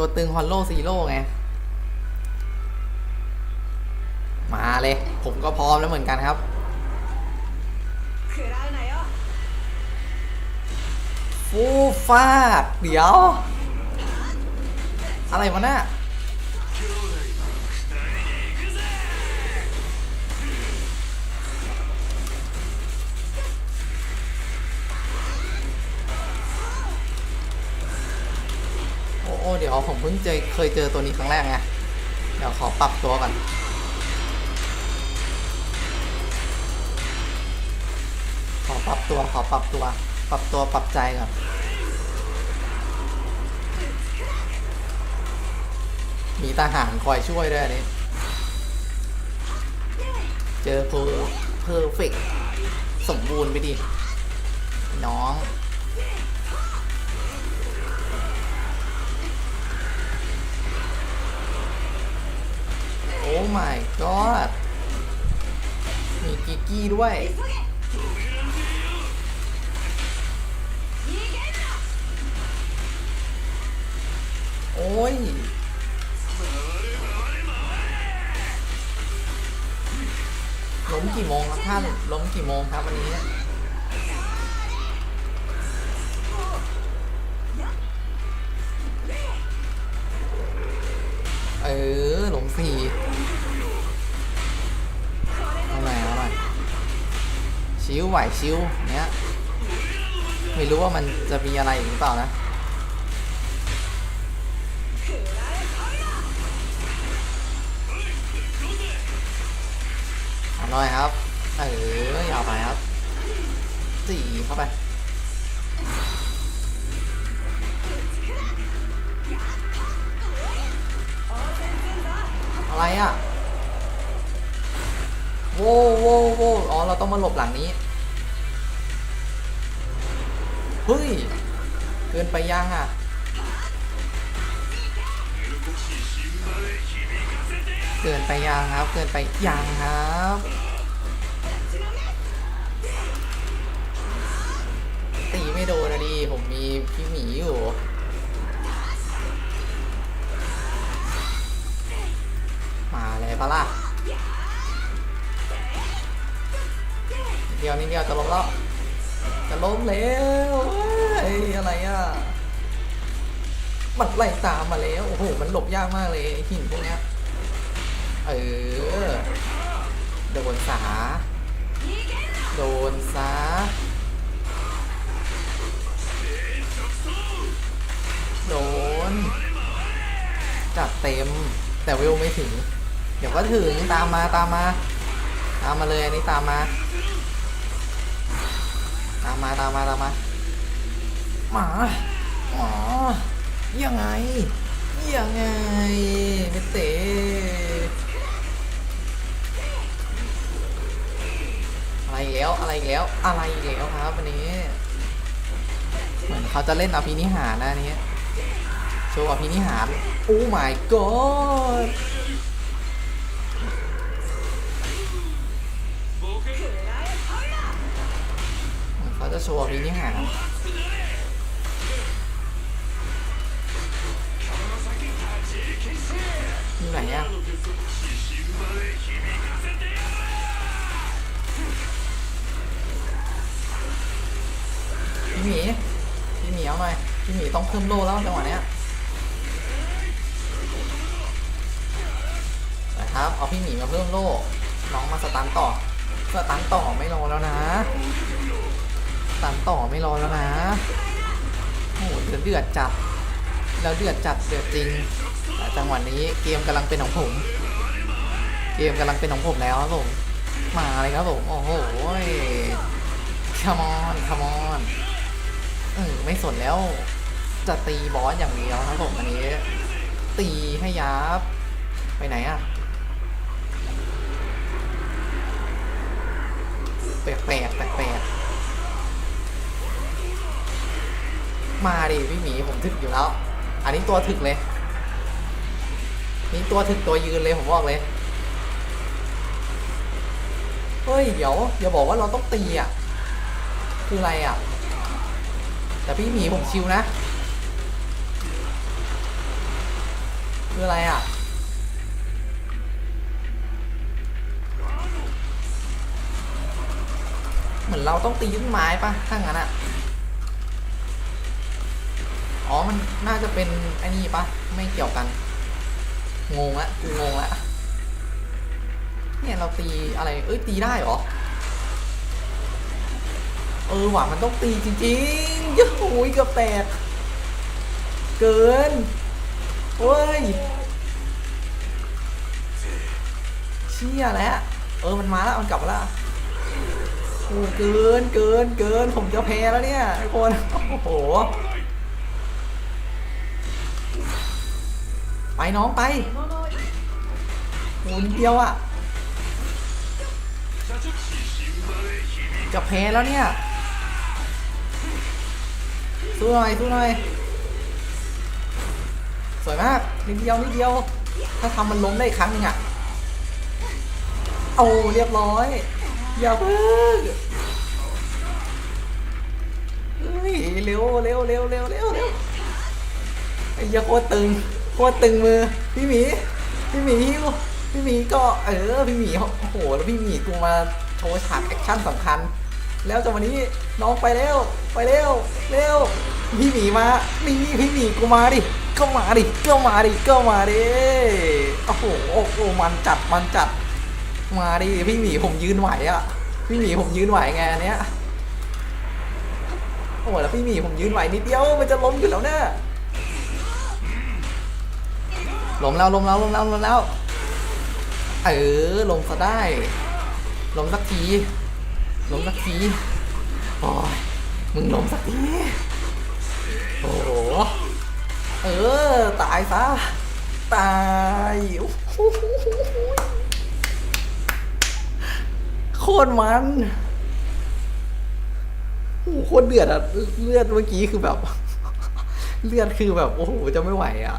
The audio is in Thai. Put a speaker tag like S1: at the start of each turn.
S1: ตัวตึงฮอลโลซีโร่ไง มาเลย ผมก็พร้อมแล้วเหมือนกันครับ ฟูฟาดเดี๋ยว อะไรวะนี่ย เดี๋ยวผมเพิ่งเจอเคยเจอตัวนี้ครั้งแรกไงเดี๋ยวขอปรับตัวก่อนขอปรับตัวขอปรับตัว ปรับตัวปรับใจก่อนมีทหารคอยช่วยด้วยนนี้เจอเพอเพอร์เฟกสมบูรณ์ไปดิน้อง my god มีกิกกี้ด้วย โอ้ยล้มกี่โมงครับท่านล้มกี่โมงครับวันนี้ ไหวชิวเนี้ยไม่รู้ว่ามันจะมีอะไรอีกหรือเปล่านะอาหน่อยครับ เออยาวไปครับสี่เข้าไปอะไรอะโว้วโว้วโว้อ๋อ เราต้องมาหลบหลังนี้ ฮ้ย เกินไปยังอะเกินไปยังครับ เกินไปยังครับตีไม่โดนนะดิผมมีพี่หมีอยู่มาเลยปะล่ะเดียวนิดเดียวจะล้มแล้วจะล้มแล้ว เฮ้ยอะไรอะ มันไล่ตามมาแล้ว โอ้โห มันหลบยากมากเลยหินพวกเนี้ย เออ โดนสา โดนซาโดน จัดเต็ม แต่เวไม่ถึง เดี๋ยวก็ถึง ตามมาตามมา ตามมาเลยอันนี้ตามมา ตามมาตามมาตามมา หมาหมายังไง ยังไงไม่เตะอะไรแล้วอะไรแล้วอะไรแล้วครับวันนี้ เหมือนเขาจะเล่นอภินิหารนะนี้โชว์อภินิหารโอ้ my god เขาจะโชว์อภินิหาร ต้องเพิ่มโลแล้วจังหวะเนี้ยนะครับเอาพี่หมีมาเพิ่มโลน้องมาสตันต่อสตันต่อไม่รอแล้วนะสตันต่อไม่รอแล้วนะโอ้โหเดือดเดือดจัดแล้วเดือดจัดเดือดจริงจังหวะนี้เกมกำลังเป็นของผม เกมกำลังเป็นของผมแล้วครับผมมาเลยครับผมโอ้โหคามอนคามอนเออไม่สนแล้ว จะตีบอสอย่างเดียวครับผมอันนี้ ตีให้ยับ ไปไหนอะแปลกแปลกแปลกแปลกมาดิพี่หมีผมถึกอยู่แล้ว อันนี้ตัวถึกเลย นี่ตัวถึกตัวยืนเลยผมบอกเลย เฮ้ยเดี๋ยวอย่าบอกว่าเราต้องตีอะ คืออะไรอะ แต่พี่หมีผมชิวนะ คืออะไรอะเหมือนเราต้องตีต้นไม้ปะถ้างั้นอะอ๋อ มันน่าจะเป็นไอ้นี่ปะไม่เกี่ยวกัน งงละกูงงละเนี่ยเราตีอะไร เอ้ย ตีได้เหรอ เออหว่ามันต้องตีจริงๆยัโอ้ยเกือบแตก เกิน เฮ้ยเชี่ยแล้วเออมันมาแล้วมันกลับแล้วโอ้เกินเกินเกินผมจะแพ้แล้วเนี่ยทุกคนโอ้โหไปน้องไปหุ่นเดียวอะจะแพ้แล้วเนี่ยสู้หน่อยสู้หน่อย สวยมากนิดเดียวนิดเดียว ถ้าทำมันล้มได้อีกครั้งหนึงอะเอาเรียบร้อย อย่าเพิ่งเฮ้ยเร็วเร็วเร็วเร็วเร็วเร็วไอ้ยาโคตรตึงโคตรตึงมือพี่หมีพี่หมีฮิวพี่หมีก็เออพี่หมีโอ้โหแล้วพี่หมีกูมาโชว์ฉากแอคชั่นสำคัญ แล้วจากวันนี้น้องไปเร็วไปเร็วเร็ว พี่หมีมานี่พี่หมีกูมาดิ ก็มาดิ ก็มาดิ ก็มาดิโอ้โหโอ้โหมันจัด มันจัด มาดิ พี่หมีผมยืนไหวอะ พี่หมีผมยืนไหวไงเนี้ย โอ้โหแล้วพี่หมีผมยืนไหวนิดเดียว มันจะล้มอยู่แล้วเนี่ยล้มแล้วล้มแล้วล้มแล้วล้มแล้ว เออลงก็ได้ลงสักทีลงสักที โอ้ย มึงลงสักที โอ้โหเออ ตายซะ ตายโอ้โหโคตรมันโอ้โหโคตรเดือดอะเลือดเมื่อกี้คือแบบ เลือดคือแบบ โอ้โห จะไม่ไหวอะ